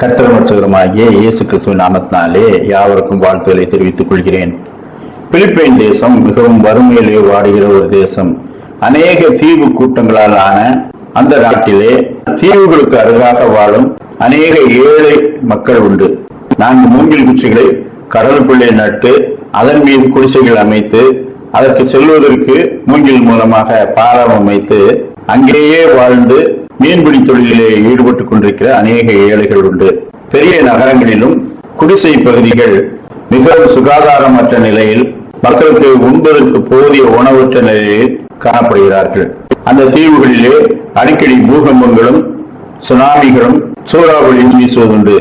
கத்திரமற்றவருமாகிய இயேசு கிறிஸ்துவ நாமத்தினாலே யாவருக்கும் வாழ்த்துக்களை தெரிவித்துக் கொள்கிறேன். பிலிப்பைன் தேசம் மிகவும் வறுமையிலே வாடுகிற ஒரு தேசம். அநேக தீவு கூட்டங்களால் ஆன அந்த நாட்டிலே தீவுகளுக்கு அருகாக வாழும் அநேக ஏழை மக்கள் உண்டு. நான்கு மூங்கில் குச்சிகளை கடலுக்குள்ளே நட்டு அதன் மீது குடிசைகள் அமைத்து அதற்கு செல்வதற்கு மூங்கில் மூலமாக பாலம் அமைத்து அங்கேயே வாழ்ந்து மீன்பிடி தொழிலிலே ஈடுபட்டுக் கொண்டிருக்கிற அநேக ஏழைகள் உண்டு. பெரிய நகரங்களிலும் குடிசை பகுதிகள் மிகவும் சுகாதாரமற்ற நிலையில் மக்களுக்கு உண்பதற்கு போதிய உணவற்ற நிலையில் காணப்படுகிறார்கள். அந்த தீவுகளிலே அடிக்கடி பூகம்பங்களும் சுனாமிகளும் சூறாவளி வீசுவதுண்டு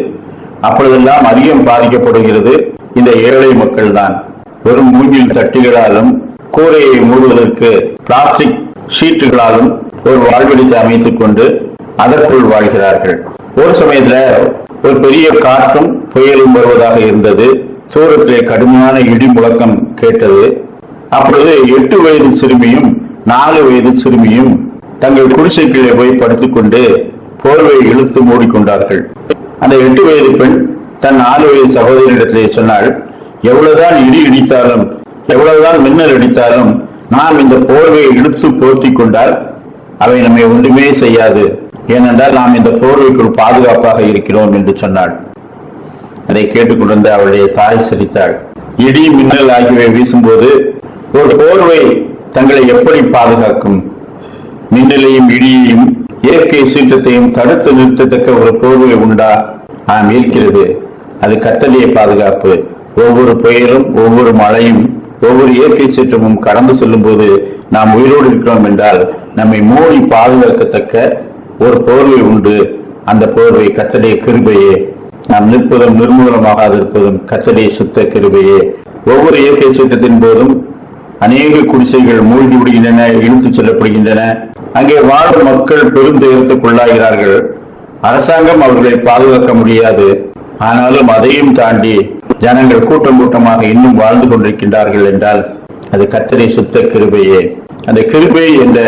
அப்பொழுதெல்லாம் அதிகம் பாதிக்கப்படுகிறது இந்த ஏழை மக்கள் தான் வெறும் மூங்கில் தட்டிகளாலும் கூரையை மூடுவதற்கு பிளாஸ்டிக் ஷீட்டுகளாலும் ஒரு வாழ்வெளித்தை அமைத்துக் கொண்டு அதற்குள் வாழ்கிறார்கள். ஒரு சமயத்துல ஒரு பெரிய காற்றும் புயலும் வருவதாக இருந்தது. தூரத்திலே கடுமையான இடி முழக்கம் கேட்டது. அப்பொழுது எட்டு வயது சிறுமியும் நாலு வயது சிறுமியும் தங்கள் குடிசைக்குள்ளே போய் படுத்துக்கொண்டு போர்வை இழுத்து மூடிக்கொண்டார்கள். அந்த எட்டு வயது பெண் தன் நாலு வயது சகோதரியிடத்திலே சொன்னாள் எவ்வளவுதான் இடி இடித்தாலும் எவ்வளவுதான் மின்னல் அடித்தாலும் நாம் இந்த போர்வையை இழுத்து போர்த்தி கொண்டால் அவை நம்மை ஒன்றுமே செய்யாது. ஏனென்றால் நாம் இந்த போர்வைக்குள் பாதுகாப்பாக இருக்கிறோம் என்று சொன்னாள். அதை கேட்டுக்கொண்டிருந்த அவளுடைய தாய் சிரித்தாள். இடி மின்னல் ஆகியவை வீசும்போது ஒரு போர்வை தங்களை எப்படி பாதுகாக்கும்? மின்னலையும் இடியையும் இயற்கை சீற்றத்தையும் தடுத்து நிறுத்தத்தக்க ஒரு போர்வை உண்டா? ஆம் இருக்கிறது. அது கத்தலிய பாதுகாப்பு. ஒவ்வொரு புயலும் ஒவ்வொரு மழையும் ஒவ்வொரு இயற்கை சீற்றமும் கடந்து செல்லும் போது நாம் உயிரோடு இருக்கிறோம் என்றால் நம்மை மூடி பாதுகாக்கத்தக்க ஒரு போர்வை உண்டு. அந்த போர்வை கத்தடைய கிருபையே. நாம் நிற்பதும் நிர்மூலமாக இருப்பதும் கத்தடைய சுத்த கிருபையே. ஒவ்வொரு இயற்கை சீற்றத்தின் போதும் அநேக குடிசைகள் மூழ்கி விடுகின்றன இழுத்துச் செல்லப்படுகின்றன. அங்கே வாழும் மக்கள் பெரும் துயரத்துக்குள்ளாகிறார்கள். அரசாங்கம் அவர்களை பாதுகாக்க முடியாது. ஆனாலும் அதையும் தாண்டி ஜனங்கள் கூட்டம் கூட்டமாக இன்னும் வாழ்ந்து கொண்டிருக்கின்றார்கள் என்றால் அது கத்தரை சுத்த கிருபையே. அந்த கிருபை என்ற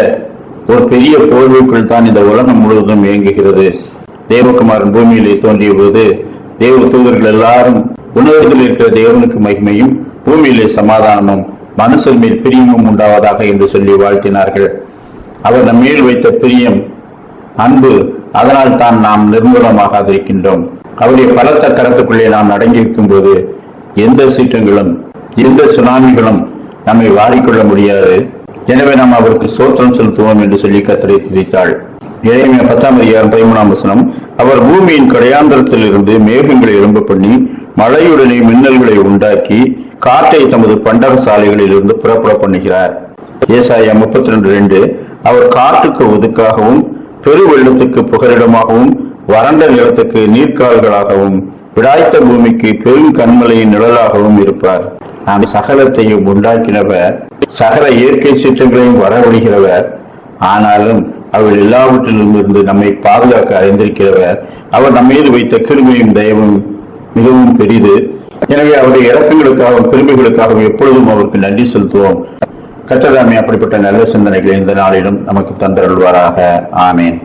ஒரு பெரிய போர்வைக்குள் தான் இந்த உலகம் முழுவதும் இயங்குகிறது. தேவகுமாரன் பூமியிலே தோன்றிய போது தேவ தூதர்கள் எல்லாரும் உணவகத்தில் இருக்கிற தேவனுக்கு மகிமையும் பூமியிலே சமாதானமும் மனுஷன் மேல் பிரியமும் உண்டாவதாக என்று சொல்லி வாழ்த்தினார்கள். அவர் நம் மேல் வைத்த பிரியம் அன்பு அதனால் தான் நாம் நிர்மூலமாகாதிருக்கின்றோம். அவருடைய பலத்த கரத்துக்குள்ளே நாம் அடங்கியிருக்கும் போது எந்த சீற்றங்களும் எந்த சுனாமிகளும் நம்மை வாரிக்கொள்ள முடியாது. எனவே நாம் அவருக்கு சோத்திரம் செலுத்துவோம் என்று சொல்லி கத்தரை துதித்தாள். இறைமைய பத்தாம் அதிகாரம் பதிமூணாம் வசனம் அவர் பூமியின் கடையாந்திரத்தில் இருந்து மேகங்களை எழும்ப பண்ணி மழையுடனே மின்னல்களை உண்டாக்கி காற்றை தமது பண்டக சாலைகளில் இருந்து புறப்பட பண்ணுகிறார். ஏசாயா முப்பத்தி ரெண்டு ரெண்டு அவர் காற்றுக்கு ஒதுக்காகவும் பெரு வெள்ளத்துக்கு புகலிடமாகவும் வறண்ட நிலத்துக்கு நீர்க்கால்களாகவும் விடாய்த்த பூமிக்கு பெரும் கண்மலையின் நிழலாகவும் இருப்பார். நாம் சகலத்தையும் உண்டாக்கினவர் சகல இயற்கை சீற்றங்களையும் வரவழிகிறவர் ஆனாலும் அவர் எல்லாவற்றிலும் இருந்து நம்மை பாதுகாக்க அறிந்திருக்கிறவர். அவர் நம்மீது வைத்த கிருமையும் தயவும் மிகவும் பெரிது. எனவே அவருடைய இறக்கங்களுக்காகவும் கிருமிகளுக்காகவும் எப்பொழுதும் அவருக்கு நன்றி செலுத்துவோம். கத்ததாமே அப்படிப்பட்ட நல்ல சிந்தனைகளை இந்த நாளிலும் நமக்கு தந்தருள்வாராக. ஆமேன்.